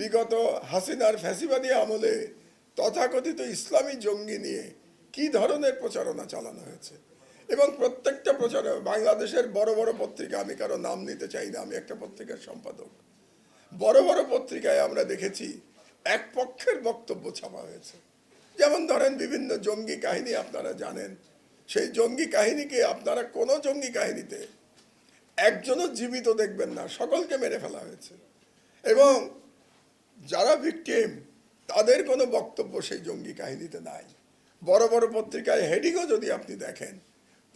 বিগত হাসিনার ফ্যাসিবাদী আমলে তথাকথিত ইসলামী জঙ্গি নিয়ে কি ধরনের প্রচারণা চালানো হয়েছে? এবং প্রত্যেকটা প্রচারণা বাংলাদেশের বড় বড় পত্রিকা, আমি কারও নাম নিতে চাই না, আমি একটা পত্রিকার সম্পাদক। বড় বড় পত্রিকায় আমরা দেখেছি এক পক্ষের বক্তব্য ছাপা হয়েছে। যেমন ধরেন বিভিন্ন জঙ্গি কাহিনী আপনারা জানেন, সেই জঙ্গি কাহিনীকে আপনারা কোনো জঙ্গি কাহিনীতে একজনও জীবিত দেখবেন না, সকলকে মেরে ফেলা হয়েছে। এবং যারা ভিকটিম তাদের কোনো বক্তব্য সেই জঙ্গি কাহিনীতে নাই। বড় বড় পত্রিকায় হেডিংও যদি আপনি দেখেন,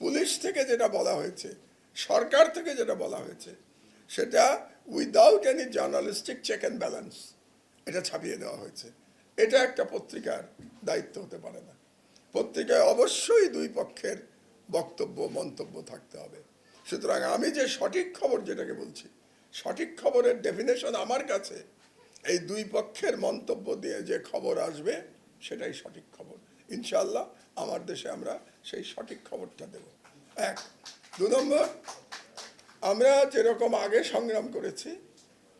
পুলিশ থেকে যেটা বলা হয়েছে, সরকার থেকে যেটা বলা হয়েছে, সেটা without any journalistic check and balance এটা ছাপিয়ে দেওয়া হয়েছে। এটা একটা পত্রিকার দায়িত্ব হতে পারে না। পত্রিকায় অবশ্যই দুই পক্ষের বক্তব্য, মন্তব্য থাকতে হবে। সুতরাং আমি যে সঠিক খবর যেটাকে বলছি, সঠিক খবরের ডেফিনেশন আমার কাছে এই দুই পক্ষের মন্তব্য দিয়ে যে খবর আসবে, সেটাই সঠিক খবর। ইনশাল্লাহ আমার দেশে আমরা সেই সঠিক খবরটা দেব। এক। দু নম্বর, আমরা যেরকম আগে সংগ্রাম করেছি,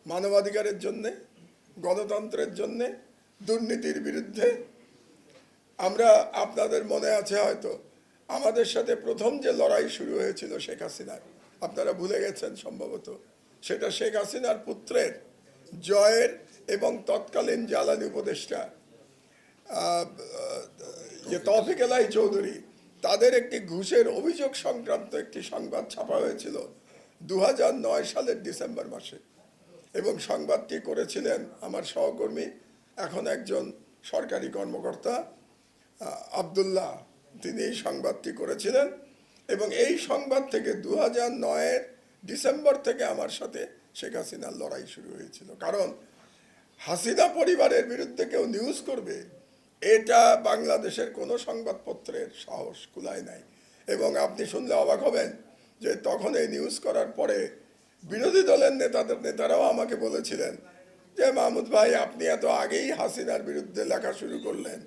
মানবাধিকারের জন্যে, গণতন্ত্রের জন্যে, দুর্নীতির বিরুদ্ধে, আমরা আপনাদের মনে আছে হয়তো, আমাদের সাথে প্রথম যে লড়াই শুরু হয়েছিল শেখ হাসিনার, আপনারা ভুলে গেছেন সম্ভবত, সেটা শেখ হাসিনার পুত্রের জয়ের এবং তৎকালীন জ্বালানি উপদেষ্টা যে তৌফিক এলাই চৌধুরী, তাদের একটি ঘুষের অভিযোগ সংক্রান্ত একটি সংবাদ ছাপা হয়েছিল দু হাজার নয় সালের ডিসেম্বর মাসে। এবং সংবাদটি করেছিলেন আমার সহকর্মী, এখন একজন সরকারি কর্মকর্তা আবদুল্লাহ। তিনি এই সংবাদটি করেছিলেন এবং এই সংবাদ থেকে দু হাজার নয়ের ডিসেম্বর থেকে আমার সাথে শেখ হাসিনার লড়াই শুরু হয়েছিল। কারণ হাসিনা পরিবারের বিরুদ্ধে কেউ নিউজ করবে, এটা বাংলাদেশের কোনো সংবাদপত্রের সাহস কুলায় নাই। এবং আপনি শুনলে অবাক হবেন যে তখন এই নিউজ করার পরে বিরোধী দলের নেতাদের, নেতারাও আমাকে বলেছিলেন যে, মাহমুদ ভাই, আপনি এত আগেই হাসিনার বিরুদ্ধে লেখা শুরু করলেন।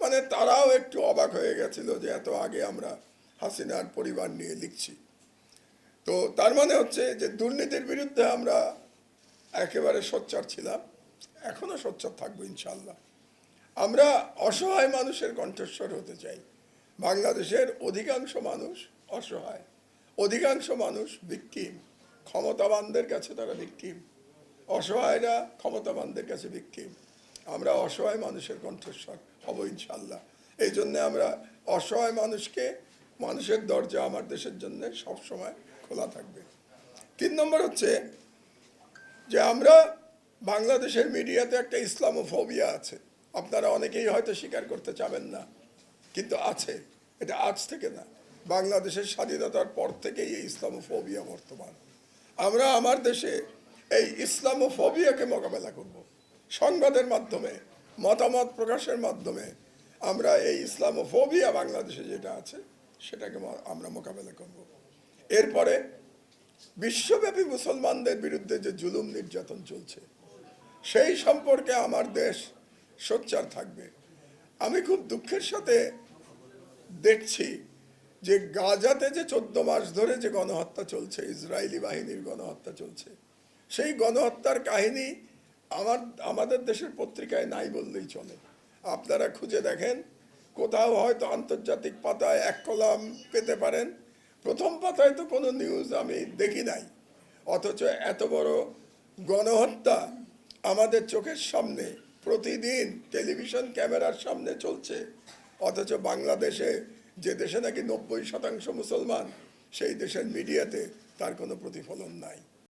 মানে তারাও একটু অবাক হয়ে গেছিল যে, এত আগে আমরা হাসিনার পরিবার নিয়ে লিখছি। তো তার মানে হচ্ছে যে দুর্নীতির বিরুদ্ধে আমরা একেবারে সোচ্চার ছিলাম, এখনও সোচ্চার থাকব ইনশাল্লাহ আমরা অসহায় মানুষের কণ্ঠস্বর হতে চাই। বাংলাদেশের অধিকাংশ মানুষ অসহায়, অধিকাংশ মানুষ ভিকটিম, ক্ষমতাবানদের কাছে তারা ভিকটিম, অসহায়রা ক্ষমতাবানদের কাছে ভিকটিম। আমরা অসহায় মানুষের কণ্ঠস্বর হব ইনশাল্লাহ এই জন্যে আমরা অসহায় মানুষকে মানুষের দরজা আমার দেশের জন্য সবসময় খোলা থাকবে। তিন নম্বর হচ্ছে যে আমরা বাংলাদেশের মিডিয়াতে একটা ইসলামোফোবিয়া আছে। আপনারা অনেকেই হয়তো স্বীকার করতে চাবেন না, কিন্তু আছে। এটা আজ থেকে না। বাংলাদেশের স্বাধীনতার পর থেকেই এই ইসলামোফোবিয়া বর্তমান। আমরা আমার দেশে এই ইসলামোফোবিয়াকে মোকাবেলা করব। সংবাদের মাধ্যমে, মতামত প্রকাশের মাধ্যমে আমরা এই ইসলামোফোবিয়া বাংলাদেশে যেটা আছে সেটাকে আমরা মোকাবেলা করব। এরপরে বিশ্বব্যাপী মুসলমানদের বিরুদ্ধে যে জুলুম নির্যাতন চলছে, সেই সম্পর্কে আমার দেশ সোচ্চার থাকবে। আমি খুব দুঃখের সাথে দেখছি যে গাজাতে যে চোদ্দ মাস ধরে যে গণহত্যা চলছে, ইসরায়েলি বাহিনীর গণহত্যা চলছে, সেই গণহত্যার কাহিনী আমার, আমাদের দেশের পত্রিকায় নাই বললেই চলে। আপনারা খুঁজে দেখেন কোথাও হয়তো আন্তর্জাতিক পাতায় এক কলাম পেতে পারেন। প্রথম পাতায় তো কোনো নিউজ আমি দেখি নাই। অথচ এত বড় গণহত্যা আমাদের চোখের সামনে প্রতিদিন টেলিভিশন ক্যামেরার সামনে চলছে। অথচ বাংলাদেশে যে দেশে নাকি নব্বই শতাংশ মুসলমান, সেই দেশের মিডিয়াতে তার কোনো প্রতিফলন নাই।